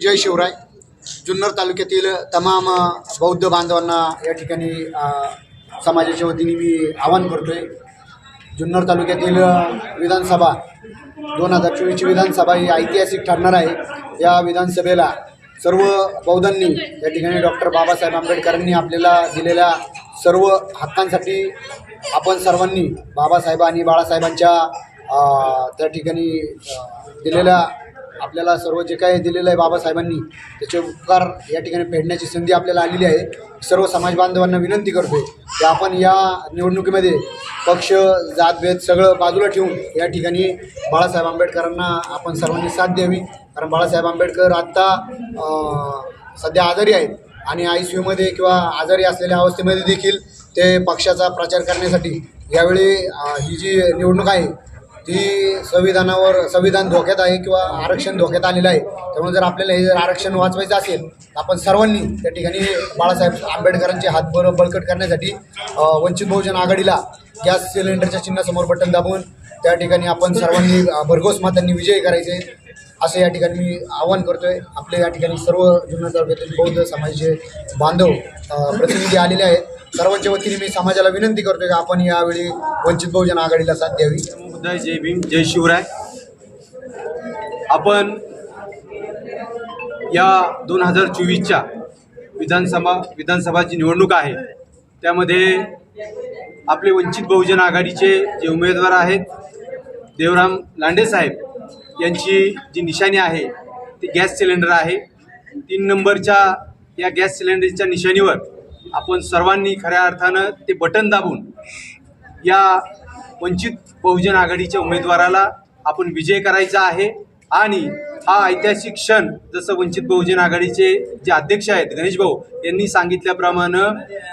जय शिवराय. जुन्नर तालुक्यातील तमाम बौद्ध बांधवांना या ठिकाणी समाजाच्या वतीने मी आवाहन करतो आहे जुन्नर तालुक्यातील विधानसभा दोन हजार चोवीसची विधानसभा ही ऐतिहासिक ठरणार आहे. या विधानसभेला सर्व बौद्धांनी या ठिकाणी डॉक्टर बाबासाहेब आंबेडकरांनी आपल्याला दिलेल्या सर्व हक्कांसाठी आपण सर्वांनी बाबासाहेब आणि बाळासाहेबांच्या त्या ठिकाणी दिलेल्या आपल्याला सर्व जे काही दिलेलं आहे बाबासाहेबांनी त्याचे उपकार या ठिकाणी फेडण्याची संधी आपल्याला आलेली आहे. सर्व समाज बांधवांना विनंती आहे की आपण या निवडणुकीमध्ये पक्ष जातभेद सगळं बाजूला ठेवून या ठिकाणी बाळासाहेब आंबेडकरांना आपण सर्वांनी साथ द्यावी. कारण बाळासाहेब आंबेडकर आत्ता सध्या आजारी आहेत आणि आय सी यूमध्ये किंवा आजारी असलेल्या अवस्थेमध्ये देखील ते पक्षाचा प्रचार करण्यासाठी यावेळी ही जी निवडणूक आहे ती संविधानावर संविधान धोक्यात आहे किंवा आरक्षण धोक्यात आलेलं आहे त्यामुळे जर आपल्याला हे जर आरक्षण वाचवायचं असेल तर आपण सर्वांनी त्या ठिकाणी बाळासाहेब आंबेडकरांचे हात बर बळकट करण्यासाठी वंचित बहुजन आघाडीला गॅस सिलेंडरच्या चिन्हासमोर बटन दाबून त्या ठिकाणी आपण सर्वांनी भरघोस मातांनी विजय करायचे असं या ठिकाणी मी आवाहन करतोय. आपले या ठिकाणी सर्व जुन्नर तालुक्यातील बौद्ध समाजाचे बांधव प्रतिनिधी आलेले आहेत. सर्वांच्या वतीने मी समाजाला विनंती करतोय की आपण यावेळी वंचित बहुजन आघाडीला साथ द्यावी. मुद्दा जय भीम जय शिवराय. आपण या दोन हजार चोवीसच्या विधानसभा विधानसभाची निवडणूक आहे. त्यामध्ये आपले वंचित बहुजन आघाडीचे जे उमेदवार आहेत देवराम लांडे साहेब यांची जी निशाणी आहे ती गॅस सिलेंडर आहे. तीन नंबरच्या या गॅस सिलेंडरच्या निशाणीवर आपण सर्वांनी खऱ्या अर्थानं ते बटन दाबून या वंचित बहुजन आघाडीच्या उमेदवाराला आपण विजय करायचा आहे. आणि हा ऐतिहासिक क्षण जसं वंचित बहुजन आघाडीचे जे अध्यक्ष आहेत गणेश भाऊ यांनी सांगितल्याप्रमाणे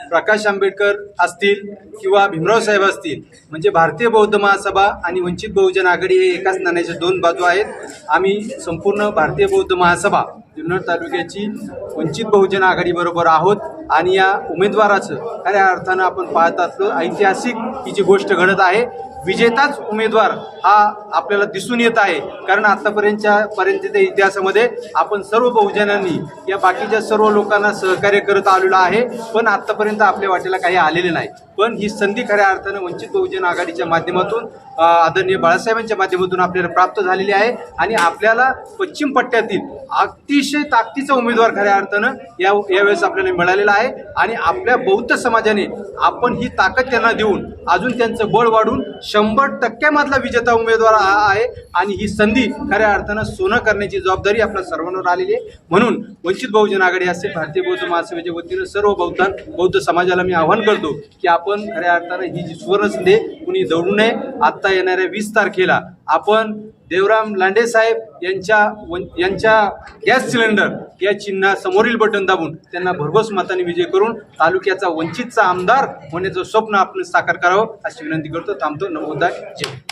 प्रकाश आंबेडकर असतील किंवा भीमराव साहेब असतील म्हणजे भारतीय बौद्ध महासभा आणि वंचित बहुजन आघाडी हे एकाच नाण्याच्या दोन बाजू आहेत. आम्ही संपूर्ण भारतीय बौद्ध महासभा जुन्नर तालुक्याची वंचित बहुजन आघाडीबरोबर आहोत. आणि या उमेदवाराचं खऱ्या अर्थानं आपण पाहत असलो ऐतिहासिक ही जी गोष्ट घडत आहे विजेताच उमेदवार हा आपल्याला दिसून येत आहे. कारण आतापर्यंतच्या पर्यंतच्या इतिहासामध्ये आपण सर्व बहुजनांनी या बाकीच्या सर्व लोकांना सहकार्य करत आलेलो आहे. पण आतापर्यंत आपल्या वाटेला काही आलेले नाही. पण ही संधी खऱ्या अर्थानं वंचित बहुजन आघाडीच्या माध्यमातून आदरणीय बाळासाहेबांच्या माध्यमातून आपल्याला प्राप्त झालेली आहे. आणि आपल्याला पश्चिम पट्ट्यातील अतिशय ताकदीचा उमेदवार खऱ्या अर्थानं या यावेळेस आपल्याला मिळालेला आहे. आणि आपल्या बौद्ध समाजाने आपण ही ताकद त्यांना देऊन अजून त्यांचं बळ वाढून श शंभर टक्क्यामधला विजेता उमेदवार हा आहे. आणि ही संधी खऱ्या अर्थानं सोनं करण्याची जबाबदारी आपल्या सर्वांवर आलेली आहे. म्हणून वंचित बहुजन आघाडी असेल भारतीय बौद्ध महासभेच्या वतीनं सर्व बौद्ध बौद्ध समाजाला मी आवाहन करतो की आपण खऱ्या अर्थानं ही जी सुवर्ण संधी कुणी दौडू नये. आत्ता येणाऱ्या वीस तारखेला आपण देवराम लांडे साहेब यांच्या वन यांच्या गॅस सिलेंडर या चिन्हा समोरील बटन दाबून त्यांना भरघोस मताने विजय करून तालुक्याचा वंचितचा आमदार होण्याचं स्वप्न आपण साकार करावं अशी विनंती करतो. थांबतो. नमोदा जय